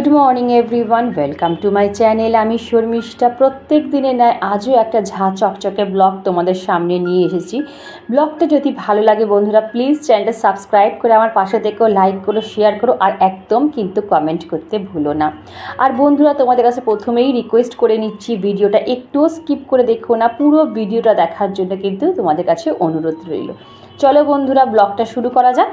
Good morning everyone welcome to my channel আমি শর্মিষ্ঠা। প্রত্যেক দিনে নেয় আজও একটা ঝা চকচকে ব্লগ তোমাদের সামনে নিয়ে এসেছি। ব্লগটা যদি ভালো লাগে বন্ধুরা প্লিজ চ্যানেলটা সাবস্ক্রাইব করে আমার পাশে থেকেও লাইক করো শেয়ার করো আর একদম কিন্তু কমেন্ট করতে ভুলো না। আর বন্ধুরা, তোমাদের কাছে প্রথমেই রিকোয়েস্ট করে নিচ্ছি, ভিডিওটা একটুও স্কিপ করে দেখো না, পুরো ভিডিওটা দেখার জন্য কিন্তু তোমাদের কাছে অনুরোধ রইল। চলো বন্ধুরা, ব্লগটা শুরু করা যাক।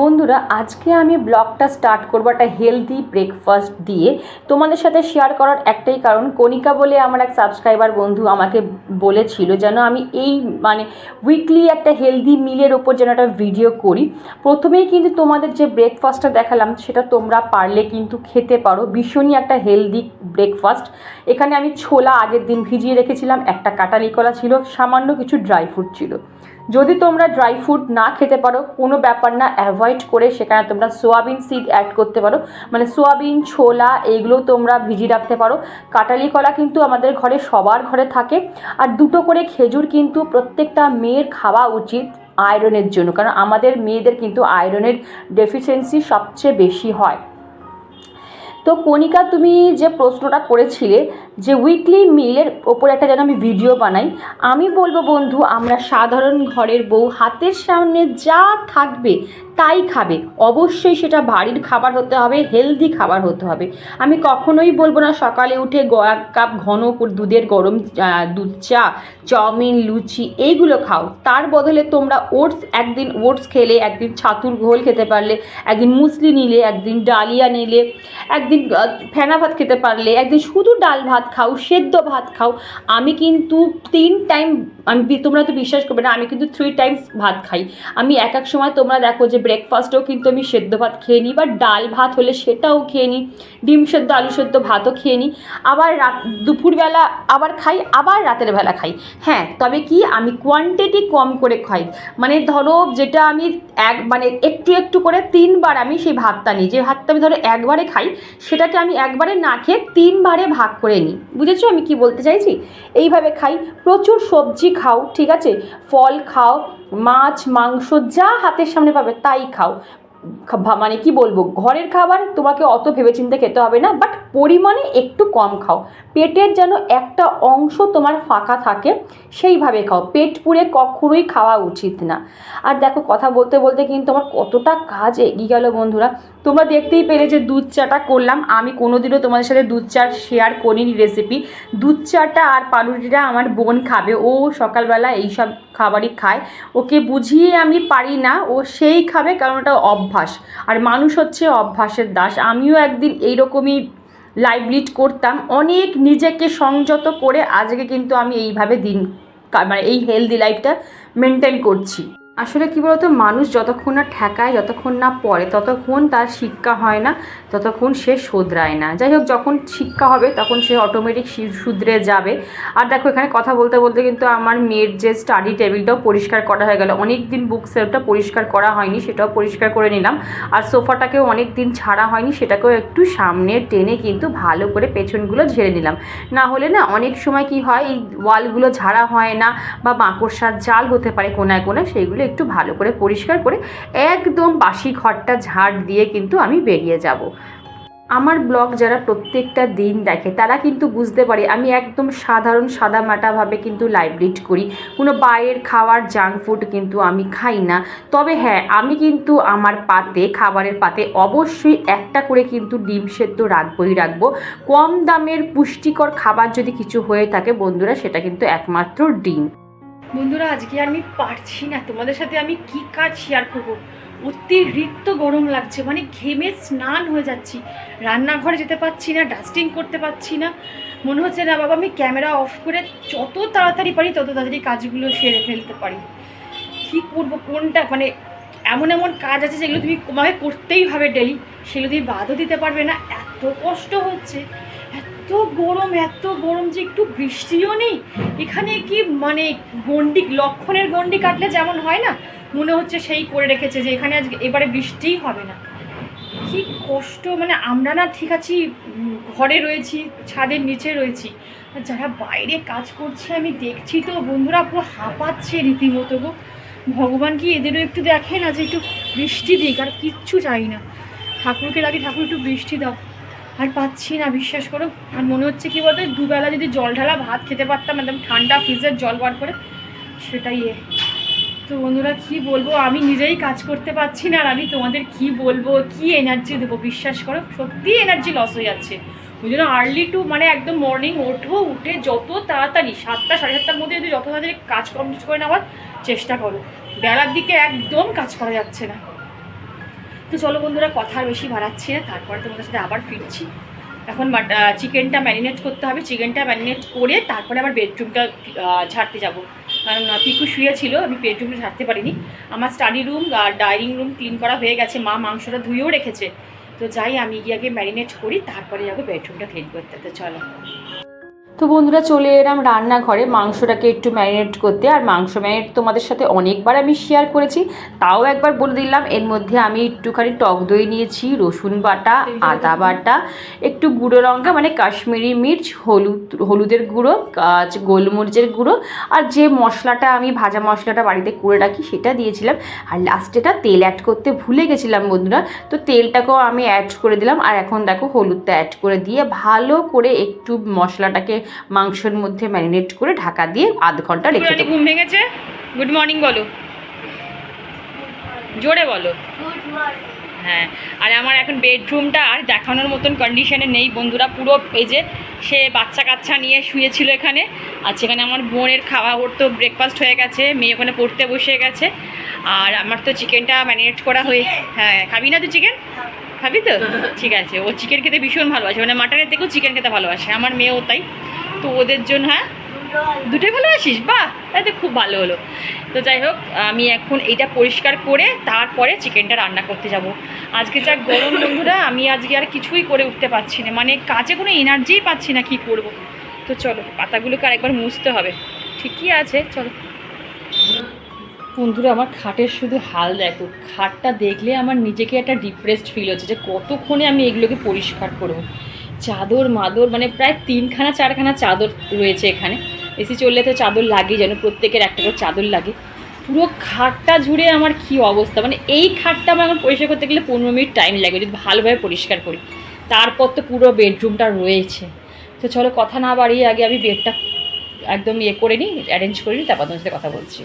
বন্ধুরা, আজকে আমি ব্লগটা স্টার্ট করব একটা হেলদি ব্রেকফাস্ট দিয়ে। তোমাদের সাথে শেয়ার করার একটাই কারণ, কণিকা বলে আমার এক সাবস্ক্রাইবার বন্ধু আমাকে বলেছিল যেন আমি এই মানে উইকলি একটা হেলদি মিলের ওপর যেন একটা ভিডিও করি। প্রথমেই কিন্তু তোমাদের যে ব্রেকফাস্টটা দেখালাম, সেটা তোমরা পারলে কিন্তু খেতে পারো। ভীষণই একটা হেলদি ব্রেকফাস্ট এখানে আমি ছোলা আগের দিন ভিজিয়ে রেখেছিলাম, একটা কাটালি কলা ছিল, সামান্য কিছু ড্রাই ফ্রুট ছিল। যদি তোমরা ড্রাই ফ্রুট না খেতে পারো, কোনো ব্যাপার না অ্যাভয়েড করে সেখানে তোমরা সোয়াবিন সিড অ্যাড করতে পারো। মানে সোয়াবিন ছোলা, এইগুলো তোমরা ভিজিয়ে রাখতে পারো। কাটালি কলা কিন্তু আমাদের ঘরে সবার ঘরে থাকে। আর দুটো করে খেজুর কিন্তু প্রত্যেকটা মেয়ের খাওয়া উচিত আয়রনের জন্য। কারণ আমাদের মেয়েদের কিন্তু আয়রনের ডেফিসিয়েন্সি সবচেয়ে বেশি হয়। তো কণিকা, তুমি যে প্রশ্নটা করেছিলে যে উইকলি মিলের ওপর একটা যেন আমি ভিডিও বানাই, আমি বলব বন্ধু, আমরা সাধারণ ঘরের বউ, হাতের সামনে যা থাকবে তাই খাবে। অবশ্যই সেটা বাড়ির খাবার হতে হবে হেলদি খাবার হতে হবে। আমি কখনোই বলব না সকালে উঠে এক কাপ ঘন দুধের গরম দুধ চা, চাউমিন, লুচি এইগুলো খাও। তার বদলে তোমরা ওটস, একদিন ওটস খেলে, একদিন ছাতুর ঘোল খেতে পারলে, একদিন মুসলি নিলে, একদিন ডালিয়া নিলে, একদিন ফেনা ভাত খেতে পারলে, একদিন শুধু ডাল ভাত খাও, সেদ্ধ ভাত খাও। আমি কিন্তু তিন টাইম আমি তোমরা তো বিশ্বাস করবে না, আমি কিন্তু থ্রি টাইমস ভাত খাই। আমি এক এক সময় তোমরা দেখো যে ব্রেকফাস্টেও কিন্তু আমি সেদ্ধ ভাত খেয়ে নিই বা ডাল ভাত হলে সেটাও খেয়ে নিই, ডিম সেদ্ধ, আলু সেদ্ধ ভাতও খেয়ে নিই। আবার রাত দুপুরবেলা আবার খাই, আবার রাতের বেলা খাই। হ্যাঁ তবে কি আমি কোয়ান্টিটি কম করে খাই। মানে ধরো যেটা আমি এক মানে একটু একটু করে তিনবার আমি সেই ভাতটা নিই। যে ভাতটা আমি ধরো একবারে খাই, সেটাকে আমি একবারে না খেয়ে তিনবারে ভাগ করে নিই। বুঝেছ আমি কি বলতে চাইছি? এইভাবে খাই। প্রচুর সবজি খাও, ঠিক আছে? ফল খাও, মাছ, মাংস যা হাতের সামনে পাবে, তাই खाई खाओ। মানে কি বলব? ঘরের খাবার তোমাকে অত ভেবেচিন্তে খেতে হবে না বাট পরিমাণে একটু কম খাও। পেটের যেন একটা অংশ তোমার ফাঁকা থাকে, সেইভাবে খাও। পেট পুড়ে কখনোই খাওয়া উচিত না। আর দেখো, কথা বলতে বলতে কিন্তু আমার কতটা কাজ এগিয়ে গেল বন্ধুরা। তোমরা দেখতেই পেলে যে দুধ চাটা করলাম। আমি কোনোদিনও তোমাদের সাথে দুধ চা শেয়ার করিনি রেসিপি দুধ চাটা আর পাউরুটিটা আমার বোন খাবে। ও সকালবেলা এইসব খাবারই খায়। ওকে বুঝিয়ে আমি পারি না। ও সেই খাবে, কারণ ওটা অভ্যাস। আর মানুষ হচ্ছে অভ্যাসের দাস। আমিও একদিন এইরকমই লাইভ লিড করতাম। অনেক নিজেকে সংযত করে আজকে কিন্তু আমি এইভাবে দিন মানে এই হেলদি লাইফটা মেনটেন করছি। আসলে কী বলতো, মানুষ যতক্ষণ না ঠেকায়, যতক্ষণ না পড়ে, ততক্ষণ তার শিক্ষা হয় না, ততক্ষণ সে শোধরায় না। যাই হোক, যখন শিক্ষা হবে, তখন সে অটোমেটিক শুধরে যাবে। আর দেখো, এখানে কথা বলতে বলতে কিন্তু আমার মেয়ের যে স্টাডি টেবিলটাও পরিষ্কার করা হয়ে গেল। অনেক দিন বুক সেলফটা পরিষ্কার করা হয়নি, সেটাও পরিষ্কার করে নিলাম। আর সোফাটাকেও অনেক দিন ছাড়া হয়নি, সেটাকেও একটু সামনে টেনে কিন্তু ভালো করে পেছনগুলো ঝেড়ে নিলাম। না হলে না, অনেক সময় কি হয়, এই ওয়ালগুলো ঝাড়া হয় না, বা মাকড়সার জাল হতে পারে কোনায় কোনায়, সেইগুলো একটু ভালো করে পরিষ্কার করে একদম বাসি ঘরটা ঝাড় দিয়ে কিন্তু আমি বেরিয়ে যাব। আমার ব্লগ যারা প্রত্যেকটা দিন দেখে, তারা কিন্তু বুঝতে পারে আমি একদম সাধারণ সাদামাটাভাবে কিন্তু লাইভ রিড করি। কোনো বাইরের খাওয়ার জাঙ্ক ফুড কিন্তু আমি খাই না। তবে হ্যাঁ আমি কিন্তু আমার পাতে, খাবারের পাতে অবশ্যই একটা করে কিন্তু ডিম সেদ্ধ রাখবই রাখব। কম দামের পুষ্টিকর খাবার যদি কিছু হয়ে থাকে বন্ধুরা, সেটা কিন্তু একমাত্র ডিম। বন্ধুরা, আজকে আমি পারছি না। তোমাদের সাথে আমি কি কাজ শেয়ার করব? অতিরিক্ত গরম লাগছে মানে ঘেমে স্নান হয়ে যাচ্ছি। রান্নাঘরে যেতে পারছি না ডাস্টিং করতে পারছি না। মনে হচ্ছে না, বাবা, আমি ক্যামেরা অফ করে যত তাড়াতাড়ি পারি, তত তাড়াতাড়ি কাজগুলো সেরে ফেলতে পারি। কী করব? কোনটা? মানে এমন এমন কাজ আছে যেগুলো তুমি তোমাকে করতেই হবে ডেলি। সেগুলো তুমি বাদও দিতে পারবে না। এত কষ্ট হচ্ছে। এত গরম এত গরম যে একটু বৃষ্টিও নেই। এখানে কি মানে গন্ডি লক্ষণের গন্ডি কাটলে যেমন হয় না, মনে হচ্ছে সেই করে রেখেছে যে এখানে আজকে এবারে বৃষ্টিই হবে না। কি কষ্ট মানে আমরা না ঠিক আছি ঘরে রয়েছি, ছাদের নিচে রয়েছি। আর যারা বাইরে কাজ করছে, আমি দেখছি তো, বন্ধুরা পুরো হাঁপাচ্ছে রীতিমতো গো। ভগবান কি এদেরও একটু দেখে না যে একটু বৃষ্টি দিক? আর কিচ্ছু চাই না। ঠাকুরকে লাগে ঠাকুর একটু বৃষ্টি দাও। আর পাচ্ছি না, বিশ্বাস করো। আর মনে হচ্ছে কি বলতো, দুবেলা যদি জল ঢালা ভাত খেতে পারতাম, একদম ঠান্ডা ফ্রিজের জল বার করে, সেটাই এ। তো বন্ধুরা, কি বলব? আমি নিজেই কাজ করতে পারছি না, আর আমি তোমাদের কি বলব? কি এনার্জি দেবো, বিশ্বাস করো? সত্যি এনার্জি লস হয়ে যাচ্ছে। ওই জন্য আর্লি টু মানে একদম মর্নিং ওঠো, উঠে যত তাড়াতাড়ি, সাতটা, সাড়ে সাতটার মধ্যে যদি যত তাড়াতাড়ি কাজ কমপ্লিট করে নেওয়ার চেষ্টা করো, বেলার দিকে একদম কাজ করা যাচ্ছে না। তো চলো বন্ধুরা, কথা আর বেশি বাড়াচ্ছি না, তারপরে তোমাদের সাথে আবার ফিরছি। এখন চিকেনটা ম্যারিনেট করতে হবে। চিকেনটা ম্যারিনেট করে তারপরে আবার বেডরুমটা ঝাড়তে যাব। কারণ পিকু শুয়েছিল আমি বেডরুমটা ঝাড়তে পারিনি। আমার স্টাডি রুম আর ডাইনিং রুম ক্লিন করা হয়ে গেছে। মা মাংসটা ধুয়েও রেখেছে। তো যাই, আমি গিয়ে আগে ম্যারিনেট করি, তারপরে যাব বেডরুমটা ক্লিন করতে। তো চলো। তো বন্ধুরা চলে এলাম রান্নাঘরে। মাংসটাকে একটু ম্যারিনেট করতে। আর মাংস ম্যারিনেট তোমাদের সাথে অনেকবার আমি শেয়ার করেছি। তাও একবার বলে দিলাম এর মধ্যে আমি একটুখানি টক দই নিয়েছি রসুন বাটা আদা বাটা। একটু গুঁড়ো লঙ্কা মানে কাশ্মীরি মির্চ হলুদ হলুদের গুঁড়ো গোলমরিচের গুঁড়ো আর যে মশলাটা আমি ভাজা মশলাটা বাড়িতে করে রাখি সেটা দিয়েছিলাম। আর লাস্টেটা তেল অ্যাড করতে ভুলে গেছিলাম বন্ধুরা। তো তেলটাকেও আমি অ্যাড করে দিলাম। আর এখন দেখো হলুদটা অ্যাড করে দিয়ে ভালো করে একটু মশলাটাকে মাংসের মধ্যে ম্যারিনেট করে ঢাকা দিয়ে আধ ঘণ্টা রেখে দেবো। ঘুম ভেঙেছে? গুড মর্নিং বলো। জোরে বলো। হ্যাঁ আর আমার এখন বেডরুমটা আর দেখানোর মতন কন্ডিশনে নেই। বন্ধুরা পুরো এই যে সে বাচ্চা কাচ্চা নিয়ে শুয়েছিল এখানে। আর সেখানে আমার বোনের খাওয়া ওর তো ব্রেকফাস্ট হয়ে গেছে। মেয়ে ওখানে পড়তে বসে গেছে। আর আমার তো চিকেনটা ম্যারিনেট করা হয়ে হ্যাঁ খাবি না তুই চিকেন খাবি তো? ঠিক আছে। ও চিকেন খেতে ভীষণ ভালোবাসে। মানে মাটনের থেকেও চিকেন খেতে ভালোবাসে। আমার মেয়েও তাই। তো ওদের জন্য হ্যাঁ? দুটোই ভালোবাসিস? বাহ! তাই তো খুব ভালো হলো। তো যাই হোক, আমি এখন এইটা পরিষ্কার করে তারপরে চিকেনটা রান্না করতে যাব। আজকে যা গরম বন্ধুরা, আমি আজকে আর কিছুই করে উঠতে পারছি না। মানে কাজে কোনো এনার্জিই পাচ্ছি না কি করব। তো চলো, পাতাগুলোকে আরেকবার মুছতে হবে। ঠিকই আছে, চলো। বন্ধুরা, আমার খাটের শুধু হাল দেখো। খাটটা দেখলে আমার নিজেকে একটা ডিপ্রেসড ফিল হচ্ছে যে কতক্ষণে আমি এগুলোকে পরিষ্কার করব। চাদর, মাদর মানে প্রায় তিনখানা, চারখানা চাদর রয়েছে এখানে। এসি চললে তো চাদর লাগেই, যেন প্রত্যেকের একটা করে চাদর লাগে। পুরো খাটটা জুড়ে আমার কি অবস্থা? মানে এই খাটটা আমার এখন পরিষ্কার করতে গেলে পনেরো মিনিট টাইম লাগে, যদি ভালোভাবে পরিষ্কার করি। তারপর তো পুরো বেডরুমটা রয়েছে। তো চলো, কথা না বাড়িয়ে আগে আমি বেডটা একদম ইয়ে করে নিই অ্যারেঞ্জ করে নিই, তারপর তোমার সাথে কথা বলছি।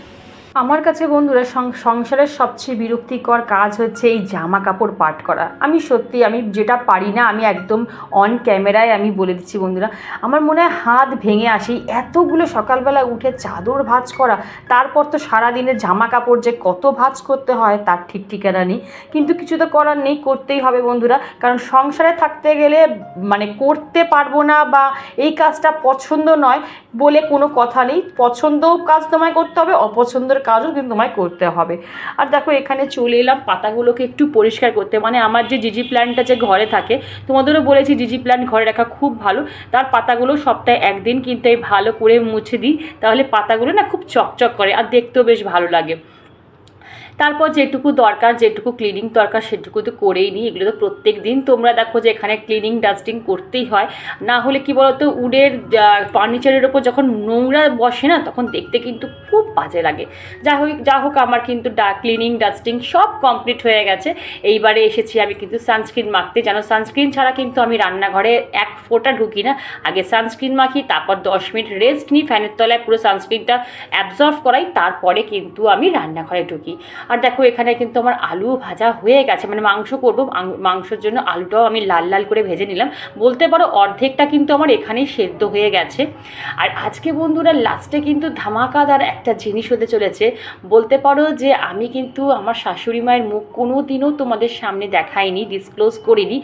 আমার কাছে বন্ধুরা সংসারের সবচেয়ে বিরক্তিকর কাজ হচ্ছে এই জামা কাপড় পাট করা। আমি সত্যি আমি যেটা পারি না, আমি একদম অন ক্যামেরায় আমি বলে দিচ্ছি বন্ধুরা, আমার মনে হয় হাত ভেঙে আসি। এতগুলো সকালবেলা উঠে চাদর ভাঁজ করা, তারপর তো সারাদিনের জামা কাপড় যে কত ভাঁজ করতে হয় তার ঠিক ঠিকানা নেই। কিন্তু কিছু তো করার নেই, করতেই হবে বন্ধুরা। কারণ সংসারে থাকতে গেলে মানে করতে পারব না বা এই কাজটা পছন্দ নয় বলে কোনো কথা নেই। পছন্দ কাজ তোমায় করতে হবে, অপছন্দের কাজও কিন্তু তোমায় করতে হবে। আর দেখো, এখানে চলে এলাম পাতাগুলোকে একটু পরিষ্কার করতে। মানে আমার যে জিজি প্ল্যান্টটা যে ঘরে থাকে, তোমাদেরও বলেছি জিজি প্ল্যান্ট ঘরে রাখা খুব ভালো। তার পাতাগুলো সপ্তাহে একদিন কিন্তু এই ভালো করে মুছে দিই। তাহলে পাতাগুলো না খুব চকচক করে, আর দেখতেও বেশ ভালো লাগে। তারপর যেটুকু দরকার, যেটুকু ক্লিনিং দরকার সেটুকু তো করেই নিই। এগুলো তো প্রত্যেক দিন তোমরা দেখো যে এখানে ক্লিনিং ডাস্টিং করতেই হয়। না হলে কি বলতো, উডের ফার্নিচারের ওপর যখন নোংরা বসে না, তখন দেখতে কিন্তু খুব বাজে লাগে। যা হোক যা হোক আমার কিন্তু ডা ক্লিনিং ডাস্টিং সব কমপ্লিট হয়ে গেছে। এইবারে এসেছি আমি কিন্তু সানস্ক্রিন মাখতে। জানো সানস্ক্রিন ছাড়া কিন্তু আমি রান্নাঘরে এক ফোঁটা ঢুকি না। আগে সানস্ক্রিন মাখি, তারপর দশ মিনিট রেস্ট নিই, ফ্যানের তলায় পুরো সানস্ক্রিনটা অ্যাবজর্ভ করাই, তারপরে কিন্তু আমি রান্নাঘরে ঢুকি। আর দেখো, এখানে কিন্তু আমার আলু ভাজা হয়ে গেছে। মানে মাংস করব মাংসের জন্য আলুটাও আমি লাল লাল করে ভেজে নিলাম। বলতে পারো, অর্ধেকটা কিন্তু আমার এখানেই সেদ্ধ হয়ে গেছে। আর আজকে বন্ধুরা লাস্টে কিন্তু ধামাকাদার একটা জিনিস হতে চলেছে। বলতে পারো যে, আমি কিন্তু আমার শাশুড়ি মায়ের মুখ কোনো দিনও তোমাদের সামনে দেখাইনি ডিসক্লোজ করিনি।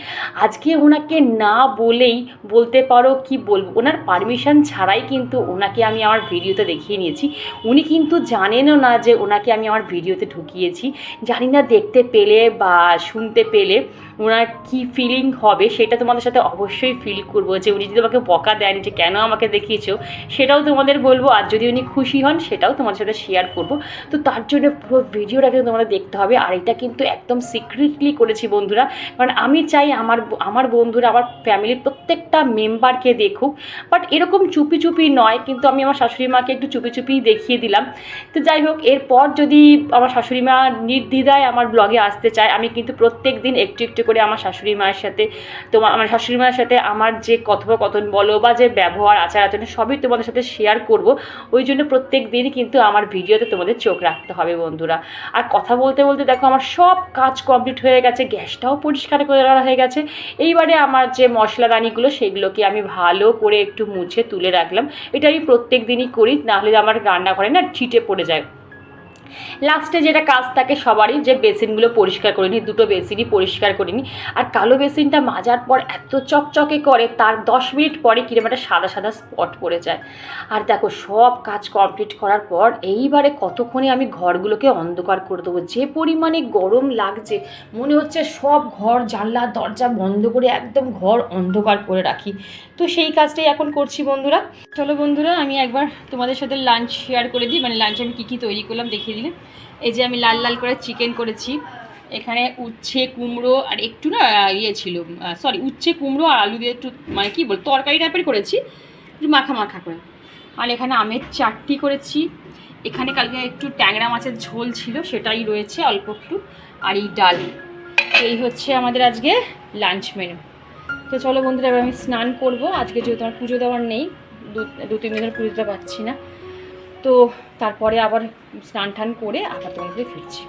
আজকে ওনাকে না বলেই বলতে পারো কি বলব, ওনার পারমিশন ছাড়াই কিন্তু ওনাকে আমি আমার ভিডিওতে দেখিয়ে নিয়েছি। উনি কিন্তু জানেনও না যে, ওনাকে আমি আমার ভিডিওতে ঢুকিয়েছি জানি না দেখতে পেলে বা শুনতে পেলে ওনার কি ফিলিং হবে, সেটা তোমাদের সাথে অবশ্যই ফিল করব যে উনি যদি আমাকে বকা দেন যে কেন আমাকে দেখিয়েছো, সেটাও তোমাদের বলব। আর যদি উনি খুশি হন, সেটাও তোমাদের সাথে শেয়ার করব। তো তার জন্য পুরো ভিডিওটা কিন্তু তোমাদের দেখতে হবে। আর এটা কিন্তু একদম সিক্রেটলি করেছি বন্ধুরা। কারণ আমি চাই আমার আমার বন্ধুরা, আমার ফ্যামিলির প্রত্যেকটা মেম্বারকে দেখুক। বাট এরকম চুপি চুপি নয়, কিন্তু আমি আমার শাশুড়ি মাকে একটু চুপি চুপি দেখিয়ে দিলাম। তো যাই হোক, এরপর যদি আমার শাশুড়ি শাশুড়ি মা নির্দ্বিধায় আমার ব্লগে আসতে চায়। আমি কিন্তু প্রত্যেক দিন একটু একটু করে আমার শাশুড়ি মায়ের সাথে তোমার আমার শাশুড়ি মায়ের সাথে আমার যে কথোপকথন বলো বা যে ব্যবহার, আচার আচরণ, সবই তোমাদের সাথে শেয়ার করব। ওই জন্য প্রত্যেক দিনই কিন্তু আমার ভিডিওতে তোমাদের চোখ রাখতে হবে বন্ধুরা। আর কথা বলতে বলতে দেখো আমার সব কাজ কমপ্লিট হয়ে গেছে, গ্যাসটাও পরিষ্কার করে দেওয়া হয়ে গেছে। এইবারে আমার যে মশলাদানিগুলো সেগুলোকে আমি ভালো করে একটু মুছে তুলে রাখলাম। এটা আমি প্রত্যেক দিনই করি, নাহলে আমার রান্নাঘরে না ছিটে পড়ে যায়। লাস্টে যেটা কাজ থাকে সবারই, যে বেসিনগুলো পরিষ্কার করে নিই, দুটো বেসিনই পরিষ্কার করে নিই। আর কালো বেসিনটা মাজার পর এত চকচকে করে, তার দশ মিনিট পরে কিরম একটা সাদা সাদা স্পট পড়ে যায়। আর দেখো, সব কাজ কমপ্লিট করার পর এইবারে কতক্ষণে আমি ঘরগুলোকে অন্ধকার করে দেবো? যে পরিমাণে গরম লাগছে, মনে হচ্ছে সব ঘর, জানলা, দরজা বন্ধ করে একদম ঘর অন্ধকার করে রাখি। তো সেই কাজটাই এখন করছি বন্ধুরা। চলো বন্ধুরা, আমি একবার তোমাদের সাথে লাঞ্চ শেয়ার করে দিই। মানে লাঞ্চ আমি কী কী তৈরি করলাম দেখিয়ে দিলে। এই যে আমি লাল লাল করে চিকেন করেছি। এখানে উচ্ছে, কুমড়ো আর একটু না ইয়ে ছিল সরি উচ্ছে, কুমড়ো আর আলু দিয়ে একটু মানে কী বল, তরকারি টাইপের করেছি। একটু মাখা মাখা করে। আর এখানে আমের চাটনি করেছি। এখানে কালকে একটু ট্যাংরা মাছের ঝোল ছিল, সেটাই রয়েছে অল্প একটু। আর এই ডাল। এই হচ্ছে আমাদের আজকে লাঞ্চ মেনু তো চলো বন্ধুরা, এবার আমি স্নান করব। আজকে যেহেতু আমার পুজো দেওয়ার নেই, দু তিন দিনের পুজো দিতে পারছি না। তো তারপরে আবার স্নান টান করে আবার তোমাদের ফিরছি।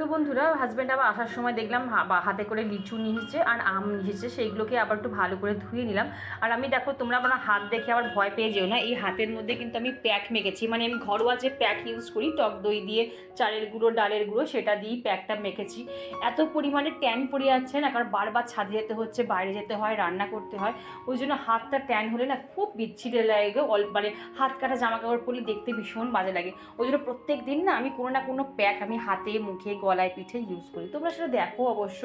তো বন্ধুরা হাজব্যান্ড আবার আসার সময় দেখলাম হাতে করে লিচু নিয়ে এসেছে আর আম নিয়ে এসেছে সেইগুলোকে আবার একটু ভালো করে ধুয়ে নিলাম। আর আমি দেখো, তোমরা আমার হাত দেখে আবার ভয় পেয়ে যেও না, এই হাতের মধ্যে কিন্তু আমি প্যাক মেখেছি। মানে আমি ঘরোয়া যে প্যাক ইউজ করি, টক দই দিয়ে, চালের গুঁড়ো, ডালের গুঁড়ো, সেটা দিয়েই প্যাকটা মেখেছি। এত পরিমাণে ট্যান পড়ে যাচ্ছে না, কারণ বারবার ছাদে যেতে হচ্ছে, বাইরে যেতে হয়, রান্না করতে হয়। ওই জন্য হাতটা ট্যান হলে না খুব বিচ্ছিরে লাগে মানে হাত কাটা জামা কাপড় পরলে দেখতে ভীষণ বাজে লাগে। ওই জন্য প্রত্যেক দিন না আমি কোনো না কোনো প্যাক আমি হাতে, মুখে গলায় পিঠে ইউজ করি। তোমরা সেটা দেখো অবশ্য,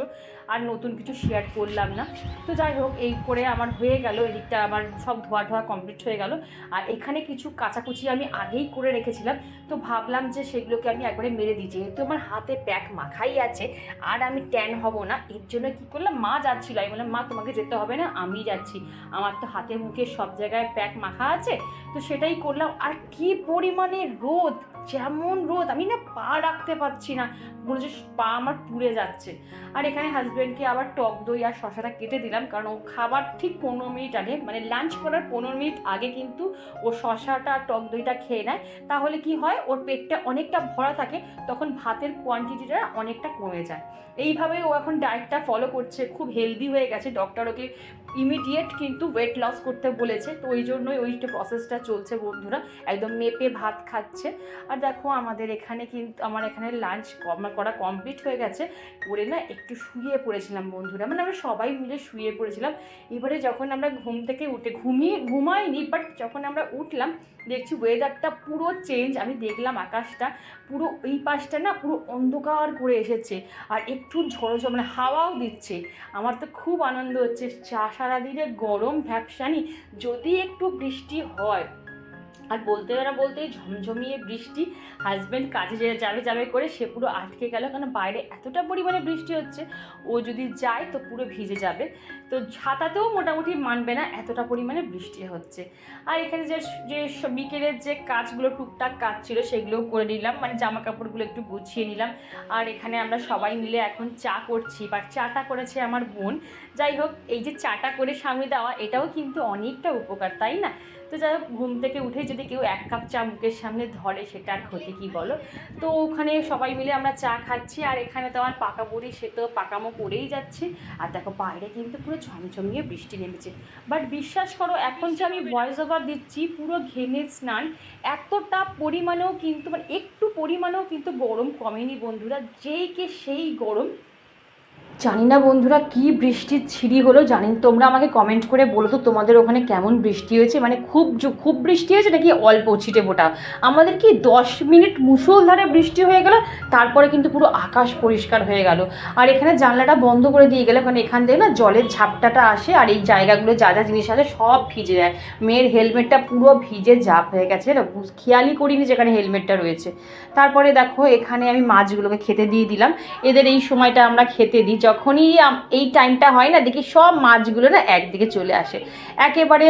আর নতুন কিছু শেয়ার করলাম না। তো যাই হোক, এই করে আমার হয়ে গেল, এদিকটা আমার সব ধোয়া ধোয়া কমপ্লিট হয়ে গেল। আর এখানে কিছু কাচাকুচি আমি আগেই করে রেখেছিলাম। তো ভাবলাম যে সেগুলোকে আমি একবারে মেরে দিই। যেহেতু আমার হাতে প্যাক মাখাই আছে, আর আমি ট্যান হব না, এর জন্য কী করলাম, মা যাচ্ছিল। আমি বললাম, মা, তোমাকে যেতে হবে না, আমি যাচ্ছি। আমার তো হাতে মুখে সব জায়গায় প্যাক মাখা আছে। তো সেটাই করলাম। আর কি পরিমাণে রোদ! যেমন রোদ, আমি না পা রাখতে পারছি না। মনে হচ্ছে পা আমার পুড়ে যাচ্ছে। আর এখানে হাজব্যান্ডকে আবার টক দই আর শশাটা কেটে দিলাম, কারণ ও খাবার ঠিক পনেরো মিনিট আগে মানে লাঞ্চ করার পনেরো মিনিট আগে কিন্তু ও শশাটা টক দইটা খেয়ে নেয়। তাহলে কি হয়? ওর পেটটা অনেকটা ভরা থাকে, তখন ভাতের কোয়ান্টিটিটা অনেকটা কমে যায়। এইভাবে ও এখন ডায়েটটা ফলো করছে, খুব হেলদি হয়ে গেছে। ডক্টর ওকে ইমিডিয়েট কিন্তু ওয়েট লস করতে বলেছে। তো ওই জন্যই ওই প্রসেসটা চলছে বন্ধুরা, একদম মেপে ভাত খাচ্ছে। আর দেখো আমাদের এখানে কিন্তু, আমার এখানে লাঞ্চ করা কমপ্লিট হয়ে গেছে। করে না একটু শুয়ে পড়েছিলাম বন্ধুরা। মানে আমরা সবাই মিলে শুয়ে পড়েছিলাম। এবারে যখন আমরা ঘুম থেকে উঠে, ঘুমিয়ে, ঘুমাইনি বাট যখন আমরা উঠলাম, দেখছি ওয়েদারটা পুরো চেঞ্জ আমি দেখলাম আকাশটা পুরো এই পাশটা না পুরো অন্ধকার করে এসেছে। আর একটু ঝড়ো মানে হাওয়াও দিচ্ছে। আমার তো খুব আনন্দ হচ্ছে। চা সারাদিনে গরম ভ্যাপসানি যদি একটু বৃষ্টি হয় আর বলতে না বলতেই ঝমঝমিয়ে বৃষ্টি হাজব্যান্ড কাজে যাবে যাবে করে সে পুরো আটকে গেল কারণ বাইরে এতটা পরিমাণে বৃষ্টি হচ্ছে, ও যদি যায় তো পুরো ভিজে যাবে। তো ছাতাতেও মোটামুটি মানবে না এতটা পরিমাণে বৃষ্টি হচ্ছে। আর এখানে যে যে বিকেলের যে কাজগুলো টুকটাক কাজ ছিল সেগুলোও করে নিলাম মানে জামা কাপড়গুলো একটু গুছিয়ে নিলাম। আর এখানে আমরা সবাই মিলে এখন চা করছি, বা চাটা করেছে আমার বোন। যাই হোক, এই যে চাটা করে সামনে দেওয়া এটাও কিন্তু অনেকটা উপকার, তাই না? তো যাই ঘুম থেকে উঠে যদি কেউ এক কাপ চা মুখের সামনে ধরে সেটা আর ক্ষতি কী বলো? তো ওখানে সবাই মিলে আমরা চা খাচ্ছি, আর এখানে তো আমার পাকা বুড়ি, সে তো পাকামো করেই যাচ্ছে। আর দেখো, বাইরে কিন্তু পুরো ঝমঝমিয়ে বৃষ্টি নেমেছে। বাট বিশ্বাস করো, এখন যে আমি ভয়েস ওভার দিচ্ছি, পুরো ঘেমে স্নান, এতটা পরিমাণেও কিন্তু মানে একটু পরিমাণেও কিন্তু গরম কমেনি বন্ধুরা। যেই কে সেই গরম। জানি না বন্ধুরা, কি বৃষ্টির ছিঁড়ি হলো জানি তোমরা আমাকে কমেন্ট করে বলো তো তোমাদের ওখানে কেমন বৃষ্টি হয়েছে? মানে খুব খুব বৃষ্টি হয়েছে নাকি অল্প ছিটে ফোটা? আমাদের কি দশ মিনিট মুষলধারে বৃষ্টি হয়ে গেল, তারপরে কিন্তু পুরো আকাশ পরিষ্কার হয়ে গেল। আর এখানে জানলাটা বন্ধ করে দিয়ে গেলে, কারণ এখান থেকে না জলের ঝাপটাটা আসে, আর এই জায়গাগুলো যা যা জিনিস আছে সব ভিজে যায়। মেয়ের হেলমেটটা পুরো ভিজে জাপ হয়ে গেছে না খেয়ালই করিনি যেখানে হেলমেটটা রয়েছে। তারপরে দেখো, এখানে আমি মাছগুলোকে খেতে দিয়ে দিলাম। এদের এই সময়টা আমরা খেতে দিই। যখনই এই টাইমটা হয় না, দেখি সব মাছগুলো না একদিকে চলে আসে। একেবারে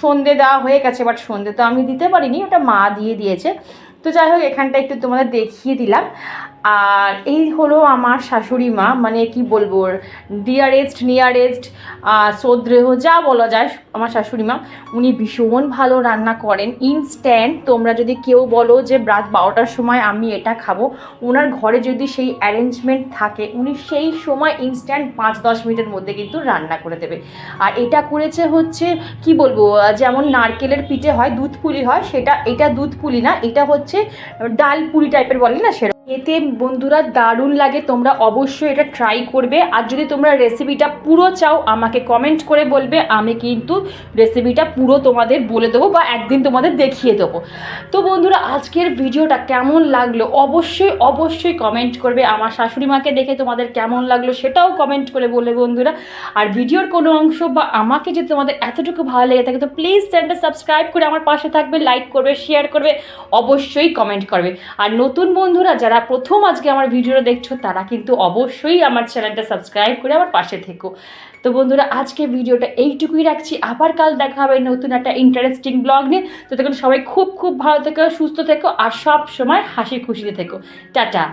সন্ধে দেওয়া হয়ে গেছে বাট সন্ধে তো আমি দিতে পারিনি, ওটা মা দিয়ে দিয়েছে। তো যাই হোক, এখানটা একটু তোমাদের দেখিয়ে দিলাম। আর এই হলো আমার শাশুড়ি মা মানে কি বলব ডিয়ারেস্ট নিয়ারেস্ট শ্রদ্ধেয় যা বলা যায় আমার শাশুড়ি মা, উনি ভীষণ ভালো রান্না করেন। ইনস্ট্যান্ট তোমরা যদি কেউ বলো যে রাত বারোটার সময় আমি এটা খাব ওনার ঘরে যদি সেই অ্যারেঞ্জমেন্ট থাকে, উনি সেই সময় ইনস্ট্যান্ট পাঁচ দশ মিনিটের মধ্যে কিন্তু রান্না করে দেবে। আর এটা করেছে হচ্ছে, কি বলব, যেমন নারকেলের পিঠে হয়, দুধ পুলি হয়, সেটা, এটা দুধ পুলি না, এটা হচ্ছে ডাল পুলি টাইপের বলে না সেরকম। এতে বন্ধুরা দারুণ লাগে, তোমরা অবশ্যই এটা ট্রাই করবে। আর যদি তোমরা রেসিপিটা পুরো চাও, আমাকে কমেন্ট করে বলবে, আমি কিন্তু রেসিপিটা পুরো তোমাদের বলে দেবো বা একদিন তোমাদের দেখিয়ে দেবো। তো বন্ধুরা, আজকের ভিডিওটা কেমন লাগল? অবশ্যই অবশ্যই কমেন্ট করবে। আমার শাশুড়ি মাকে দেখে তোমাদের কেমন লাগল সেটাও কমেন্ট করে বলবে বন্ধুরা। আর ভিডিওর কোনো অংশ বা আমাকে যদি তোমাদের এতটুকু ভালো লেগে থাকে, তো প্লিজ চ্যানেলটা সাবস্ক্রাইব করে আমার পাশে থাকবে লাইক করবে শেয়ার করবে, অবশ্যই কমেন্ট করবে। আর নতুন বন্ধুরা যারা প্রথম আজকে আমার ভিডিওটা দেখছ, তারা কিন্তু অবশ্যই আমার চ্যানেলটা সাবস্ক্রাইব করে আমার পাশে থেকো। তো বন্ধুরা, আজকে ভিডিওটা এইটুকুই রাখছি। আবার কাল দেখা হবে নতুন একটা ইন্টারেস্টিং ব্লগ নিয়ে। তো দেখুন সবাই খুব খুব ভালো থেকো, সুস্থ থেকো, আর সব সময় হাসি খুশিতে থেকো। টাটা।